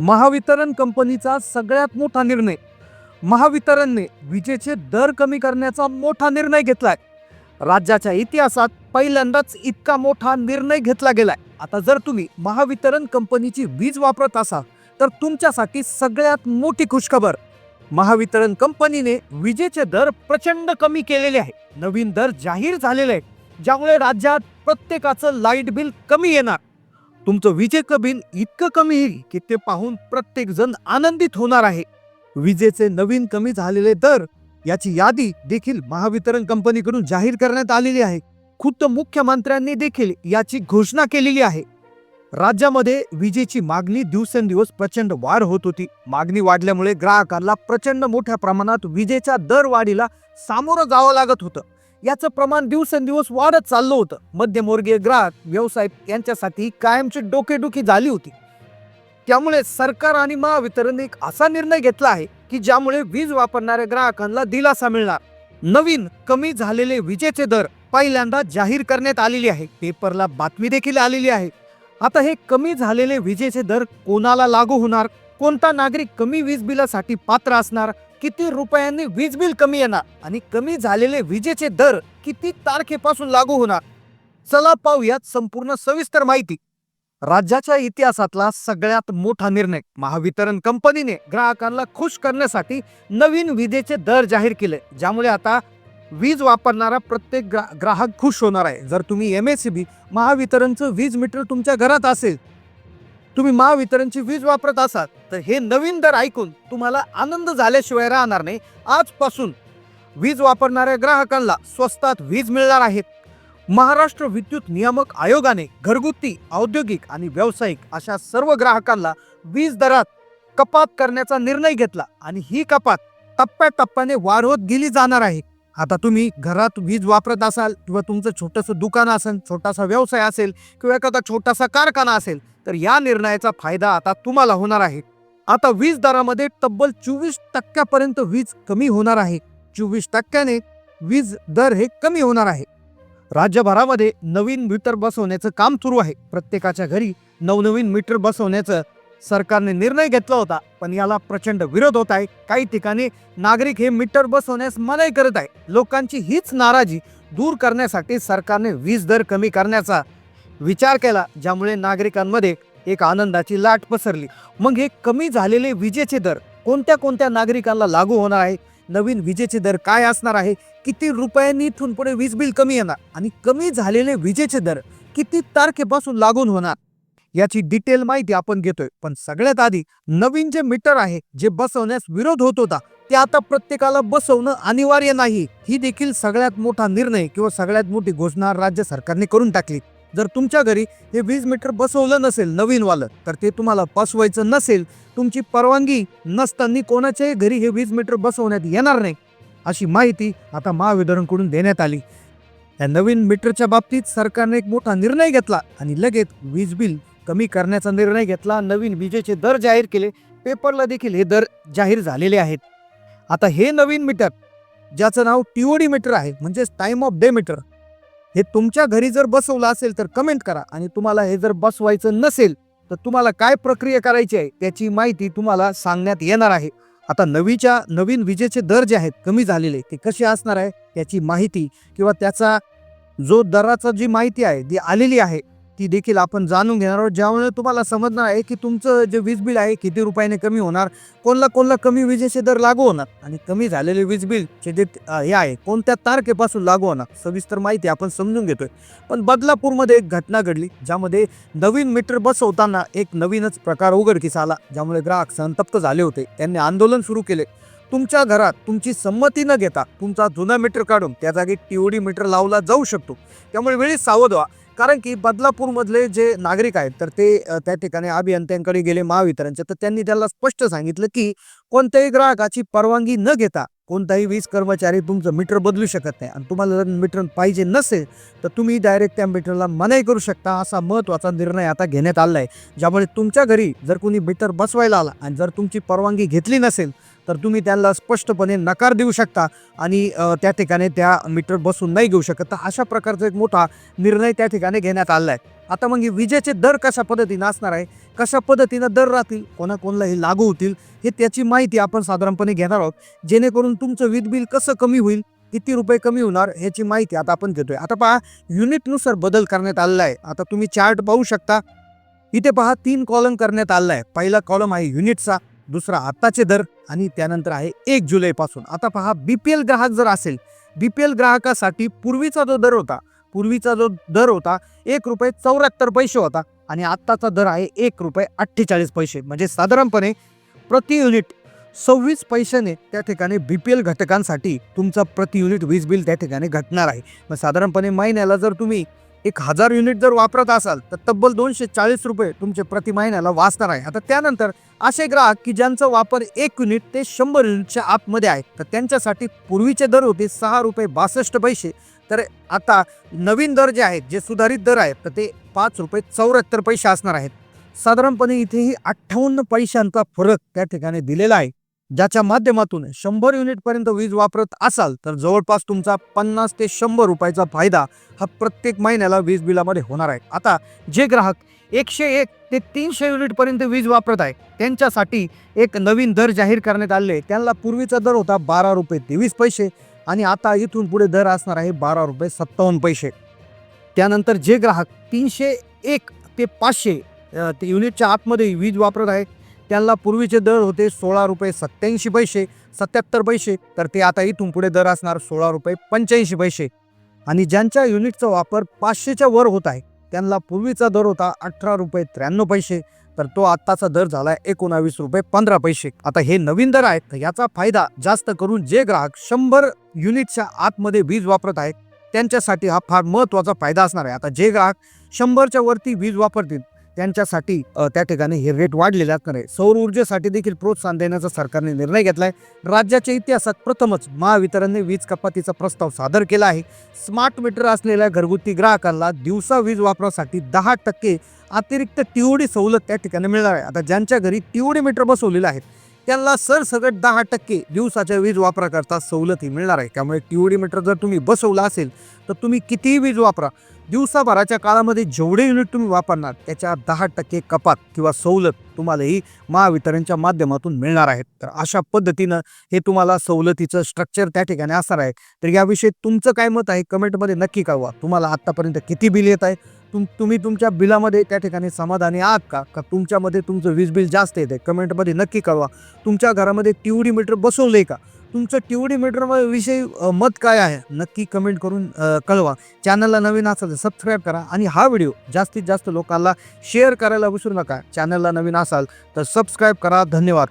महावितरण कंपनीचा सगळ्यात मोठा निर्णय. महावितरणने विजेचे दर कमी करण्याचा मोठा निर्णय घेतलाय. राज्याच्या इतिहासात पहिल्यांदाच इतका मोठा निर्णय घेतला गेलाय. आता जर तुम्ही महावितरण कंपनीची वीज वापरत असाल तर तुमच्यासाठी सगळ्यात मोठी खुशखबर. महावितरण कंपनीने विजेचे दर प्रचंड कमी केलेले आहे. नवीन दर जाहीर झालेले आहे ज्यामुळे राज्यात प्रत्येकाचं लाइट बिल कमी येणार. तुमचं विजेचं बिल इतकं कमी येईल की ते पाहून प्रत्येक जण आनंदित होणार आहे. विजेचे नवीन कमी झालेले दर याची यादी देखील महावितरण कंपनीकडून जाहीर करण्यात आलेली आहे. खुद्द मुख्यमंत्र्यांनी देखील याची घोषणा केलेली आहे. राज्यामध्ये विजेची मागणी दिवसेंदिवस प्रचंड वाढ होत होती. मागणी वाढल्यामुळे ग्राहकांना प्रचंड मोठ्या प्रमाणात विजेच्या दर वाढीला सामोरं जावं लागत होतं. याचं प्रमाण दिवसेंदिवस वाढत चाललं होतं. मध्यमवर्गीय ग्राहक व्यावसायिक यांच्यासाठी कायमची डोकेडुखी झाली होती. त्यामुळे सरकार आणि महावितरण एक असा निर्णय घेतला आहे की ज्यामुळे वीज वापरणाऱ्या ग्राहकांना दिलासा मिळणार. नवीन कमी झालेले विजेचे दर पहिल्यांदा जाहीर करण्यात आलेली आहे. पेपरला बातमी देखील आलेली आहे. आता हे कमी झालेले विजेचे दर कोणाला लागू होणार? कोणता नागरिक कमी वीज बिलासाठी पात्र असणार? किती रुपयांनी वीज बिल कमी येणार आणि कमी झालेले विजेचे दर किती तारखेपासून लागू होणार? चला पाहूयात संपूर्ण सविस्तर माहिती. राज्याच्या इतिहासातला सगळ्यात मोठा निर्णय महावितरण कंपनीने ग्राहकांना खुश करण्यासाठी नवीन विजेचे दर जाहीर केले ज्यामुळे आता वीज वापरणारा प्रत्येक ग्रा ग्राहक खुश होणार आहे. जर तुम्ही एम एस सी बी महावितरणचं वीज मीटर तुमच्या घरात असेल तुम्ही महावितरणची वीज वापरत असाल तर हे नवीन दर ऐकून तुम्हाला आनंद झाल्याशिवाय राहणार नाही. आजपासून वीज वापरणाऱ्या ग्राहकांना स्वस्तात वीज मिळणार आहेत महाराष्ट्र विद्युत नियामक आयोगाने घरगुती औद्योगिक आणि व्यावसायिक अशा सर्व ग्राहकांना वीज दरात कपात करण्याचा निर्णय घेतला आणि ही कपात टप्प्याटप्प्याने वाढवत गेली जाणार आहे. आता तुम्ही घरात वीज वापरत असाल किंवा तुमचं छोटंसं दुकान असेल छोटासा व्यवसाय असेल किंवा एखादा छोटासा कारखाना असेल तर या निर्णयाचा फायदा आता तुम्हाला होणार आहे. आता वीज दरामध्ये तब्बल चोवीस टक्क्यापर्यंत वीज कमी होणार आहे. चोवीस टक्क्याने वीज दर हे कमी होणार आहे. राज्यभरामध्ये नवीन मीटर बसवण्याचं काम सुरू आहे. प्रत्येकाच्या घरी नवनवीन मीटर बसवण्याचं सरकारने निर्णय घेतला होता पण याला प्रचंड विरोध होत आहे. काही ठिकाणी नागरिक हे मीटर बसवण्यास मनाई करत आहे. लोकांची हीच नाराजी दूर करण्यासाठी सरकारने वीज दर कमी करण्याचा विचार केला ज्यामुळे नागरिकांमध्ये एक आनंदाची लाट पसरली. मग हे कमी झालेले विजेचे दर कोणत्या कोणत्या नागरिकांना लागू होणार आहे? नवीन विजेचे दर काय असणार आहे? किती रुपयांनी इथून पुढे वीज बिल कमी येणार? आणि कमी झालेले विजेचे दर किती तारखेपासून लागून होणार? याची डिटेल माहिती आपण घेतोय. पण सगळ्यात आधी नवीन जे मीटर आहे जे बसवण्यास विरोध होत होता ते आता प्रत्येकाला बसवणं अनिवार्य नाही. ही देखील सगळ्यात मोठा निर्णय किंवा सगळ्यात मोठी घोषणा राज्य सरकारने करून टाकली. जर तुमच्या घरी हे वीज मीटर बसवलं नसेल नवीनवालं तर ते तुम्हाला बसवायचं नसेल तुमची परवानगी नसताना कोणाच्याही घरी हे वीज मीटर बसवण्यात येणार नाही अशी माहिती आता महावितरणकडून देण्यात आली. या नवीन मीटरच्या बाबतीत सरकारने एक मोठा निर्णय घेतला आणि लगेच वीज बिल कमी करण्याचा निर्णय घेतला. नवीन विजेचे दर जाहीर केले. पेपरला देखील हे दर जाहीर झालेले आहेत. आता हे नवीन मीटर ज्याचं नाव टीओडी मीटर आहे म्हणजेच टाईम ऑफ डे मीटर हे तुमच्या घरी जर बसवलं असेल तर कमेंट करा. आणि तुम्हाला हे जर बसवायचं नसेल तर तुम्हाला काय प्रक्रिया करायची आहे त्याची माहिती तुम्हाला सांगण्यात येणार आहे. आता नवीच्या नवीन विजेचे दर जे आहेत कमी झालेले ते कसे असणार आहे त्याची माहिती किंवा त्याचा जो दराचा जी माहिती आहे ती आलेली आहे ती देखील आपण जाणून घेणार आहोत. ज्यामुळे तुम्हाला समजणार आहे की तुमचं जे वीज बिल आहे किती रुपयाने कमी होणार कोणला कोणला कमी विजेचे दर लागू होणार आणि कमी झालेले वीज बिलचे जे हे आहे कोणत्या तारखेपासून लागू होणार सविस्तर माहिती आपण समजून घेतोय. पण बदलापूरमध्ये एक घटना घडली ज्यामध्ये नवीन मीटर बसवताना एक नवीनच प्रकार उघडकीस आला ज्यामुळे ग्राहक संतप्त झाले होते. त्यांनी आंदोलन सुरू केले. तुमच्या घरात तुमची संमती न घेता तुमचा जुना मीटर काढून त्या जागी टीओडी मीटर लावला जाऊ शकतो. त्यामुळे वेळी सावध व्हा. कारण की बदलापूरमधले जे नागरिक आहेत तर ते त्या ठिकाणी अभियंत्यांकडे गेले महावितरणचे. तर त्यांनी त्याला स्पष्ट सांगितलं की कोणत्याही ग्राहकाची परवानगी न घेता कोणताही वीज कर्मचारी तुमचं मीटर बदलू शकत नाही. आणि तुम्हाला जर मीटर पाहिजे नसेल तर तुम्ही डायरेक्ट त्या मीटरला मनाई करू शकता असा महत्त्वाचा निर्णय आता घेण्यात आला आहे. ज्यामुळे तुमच्या घरी जर कोणी मीटर बसवायला आला आणि जर तुमची परवानगी घेतली नसेल तर तुम्ही त्यांना स्पष्टपणे नकार देऊ शकता आणि त्या ठिकाणी त्या मीटर बसून नाही घेऊ शकत. तर अशा प्रकारचा एक मोठा निर्णय त्या ठिकाणी घेण्यात आला आहे आता मग हे विजेचे दर कशा पद्धतीनं असणार आहे? कशा पद्धतीनं दर राहतील? कोणाकोणाला हे लागू होतील? हे त्याची माहिती आपण साधारणपणे घेणार आहोत. जेणेकरून तुमचं वीज बिल कसं कमी होईल? किती रुपये कमी होणार? ह्याची माहिती आता आपण घेतोय. आता पहा युनिटनुसार बदल करण्यात आलेला आहे आता तुम्ही चार्ट पाहू शकता. इथे पहा तीन कॉलम करण्यात आलेला आहे पहिला कॉलम आहे युनिटचा. दुसरा आत्ताचे दर आणि त्यानंतर आहे एक जुलैपासून. आता पहा बी पी एल ग्राहक जर असेल बी पी एल ग्राहकासाठी पूर्वीचा जो दर होता पूर्वीचा जो दर होता एक रुपये चौऱ्याहत्तर पैसे होता आणि आत्ताचा दर आहे एक रुपये अठ्ठेचाळीस पैसे. म्हणजे साधारणपणे प्रति युनिट सव्वीस पैशाने त्या ठिकाणी बी पी एल घटकांसाठी तुमचं प्रति युनिट वीज बिल त्या ठिकाणी घटणार आहे. मग साधारणपणे महिन्याला जर तुम्ही एक हजार युनिट जर वापरत असाल तर तब्बल दोनशे चाळीस रुपये तुमचे प्रति महिन्याला वाचणार आहे. आता त्यानंतर असे ग्राहक की ज्यांचा वापर एक युनिट ते शंभर युनिटच्या आतमध्ये आहे तर त्यांच्यासाठी पूर्वीचे दर होते सहा रुपये बासष्ट पैसे. तर आता नवीन दर जे आहेत जे सुधारित दर आहेत तर ते पाच रुपये चौऱ्याहत्तर पैसे असणार आहेत. साधारणपणे इथेही अठ्ठावन्न पैशांचा फरक त्या ठिकाणी दिलेला आहे. ज्याच्या माध्यमातून शंभर युनिटपर्यंत वीज वापरत असाल तर जवळपास तुमचा पन्नास ते शंभर रुपयाचा फायदा हा प्रत्येक महिन्याला वीज बिलामध्ये होणार आहे. आता जे ग्राहक एकशे एक ते तीनशे युनिटपर्यंत वीज वापरत आहे त्यांच्यासाठी एक नवीन दर जाहीर करण्यात आले त्यांना पूर्वीचा दर होता बारा रुपये तेवीस पैसे आणि आता इथून पुढे दर असणार आहे बारा रुपये सत्तावन्न पैसे. त्यानंतर जे ग्राहक तीनशे एक ते पाचशे ते युनिटच्या आतमध्ये वीज वापरत आहे त्यांना पूर्वीचे दर होते सोळा रुपये सत्याऐंशी पैसे सत्याहत्तर पैसे. तर ते आता इथून पुढे दर असणार सोळा रुपये पंच्याऐंशी पैसे. आणि ज्यांच्या युनिटचा वापर पाचशेच्या वर होत आहे त्यांना पूर्वीचा दर होता अठरा रुपये त्र्याण्णव पैसे. तर तो आत्ताचा दर झाला आहे एकोणावीस रुपये पंधरा पैसे. आता हे नवीन दर आहेत तर याचा फायदा जास्त करून जे ग्राहक शंभर युनिटच्या आतमध्ये वीज वापरत आहेत त्यांच्यासाठी हा फार महत्त्वाचा फायदा असणार आहे. आता जे ग्राहक शंभरच्या वरती वीज वापरतील त्यांच्यासाठी त्या ठिकाणी हे रेट वाढलेले असणार आहे सौर ऊर्जेसाठी देखील प्रोत्साहन देण्याचा सरकारने निर्णय घेतला आहे राज्याच्या इतिहासात प्रथमच महावितरणने वीज कपातीचा प्रस्ताव सादर केला आहे. स्मार्ट मीटर असलेल्या घरगुती ग्राहकांना दिवसा वीज वापरासाठी दहा टक्के अतिरिक्त टीओडी सवलत त्या ठिकाणी मिळणार आहे. आता ज्यांच्या घरी टीओडी मीटर बसवलेले आहेत त्यांना सरसकट दहा टक्के दिवसाच्या वीज वापराकरता सवलत ही मिळणार आहे. त्यामुळे टीओडी मीटर जर तुम्ही बसवला असेल तर तुम्ही कितीही वीज वापरा दिवसाभराच्या काळामध्ये जेवढे युनिट तुम्ही वापरणार त्याच्या दहा टक्के कपात किंवा सवलत तुम्हालाही महावितरणच्या माध्यमातून मिळणार आहेत. तर अशा पद्धतीनं हे तुम्हाला सवलतीचं स्ट्रक्चर त्या ठिकाणी असणार आहे. तर याविषयी तुमचं काय मत आहे? कमेंटमध्ये नक्की कळवा. तुम्हाला आत्तापर्यंत किती बिल येत आहे? तुम तुम्ही तुमच्या बिलामध्ये त्या ठिकाणी समाधानी आहात का? का तुमच्यामध्ये तुमचं वीज बिल जास्त येते कमेंटमध्ये नक्की कळवा. तुमच्या घरामध्ये टीवडी मीटर बसवलं आहे का? तुमचं टीवडी मीटर विषयी मत काय आहे? नक्की कमेंट करून कळवा. चॅनलला नवीन असाल तर सबस्क्राईब करा आणि हा व्हिडिओ जास्तीत जास्त लोकांना शेअर करायला विसरू नका. चॅनलला नवीन असाल तर सबस्क्राईब करा. धन्यवाद.